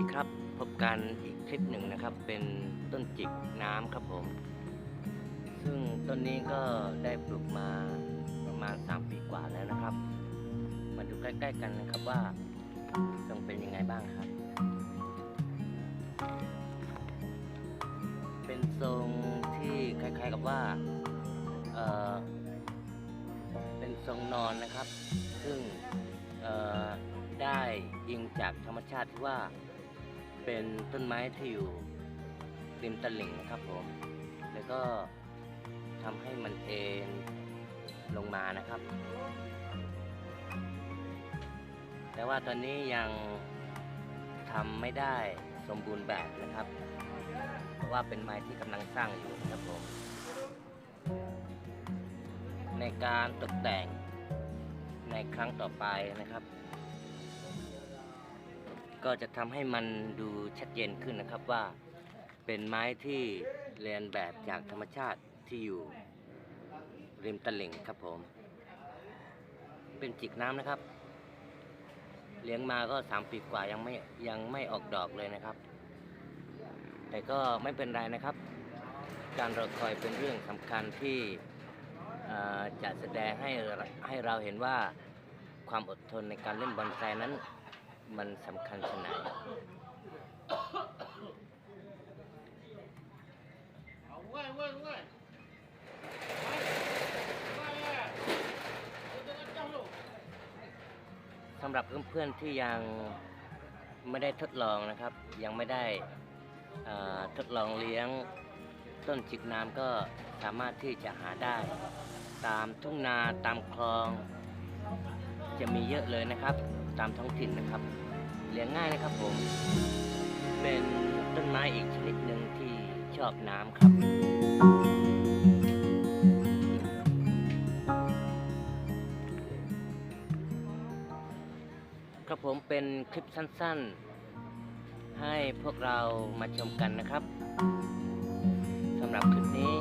ดีครับ พบกันอีกคลิปหนึ่งนะครับ เป็นต้นจิกน้ำครับผม ซึ่งต้นนี้ก็ได้ปลูกมาประมาณ3ปีกว่าแล้วนะครับ มาดูใกล้ๆกันนะครับว่าทรงเป็นยังไงบ้างครับ เป็นทรงที่คล้ายๆกับว่าเออเป็นทรงนอนนะครับ ซึ่งเออได้อิงจากธรรมชาติที่ว่า เป็นต้นไม้ที่อยู่ริมตลิ่งนะครับผม แล้วก็ทำให้มันเอ็นลงมานะครับ แต่ว่าตอนนี้ยังทำไม่ได้สมบูรณ์แบบนะครับ เพราะว่าเป็นไม้ที่กำลังสร้างอยู่นะครับผม ในการตกแต่งในครั้งต่อไปนะครับ ก็จะทำให้มันดูชัดเจนขึ้นนะครับว่า เป็นไม้ที่เรียนแบบจากธรรมชาติที่อยู่ริมตลิ่งครับผม เป็นจิกน้ำนะครับ เลี้ยงมาก็สามปีกว่ายังไม่ยังไม่ออกดอกเลยนะครับ แต่ก็ไม่เป็นไรนะครับ การรอคอยเป็นเรื่องสำคัญที่จะแสดงให้ให้เราเห็นว่าความอดทนในการเล่นบอลไซนั้น มันสำคัญขนาดเอาเว้เว้ยเว้สำหรับเพื่อนๆที่ยังไม่ได้ทดลองนะครับ ยังไม่ได้ทดลองเลี้ยงต้นจิกน้ำก็สามารถที่จะหาได้ ตามทุ่งนาตามคลอง จะมีเยอะเลยนะครับ ตามท้องถิ่นนะครับ เลี้ยงง่ายนะครับผม เป็นต้นไม้อีกชนิดหนึ่งที่ชอบน้ำครับ ครับผมเป็นคลิปสั้นๆ ให้พวกเรามาชมกันนะครับสำหรับคลิปนี้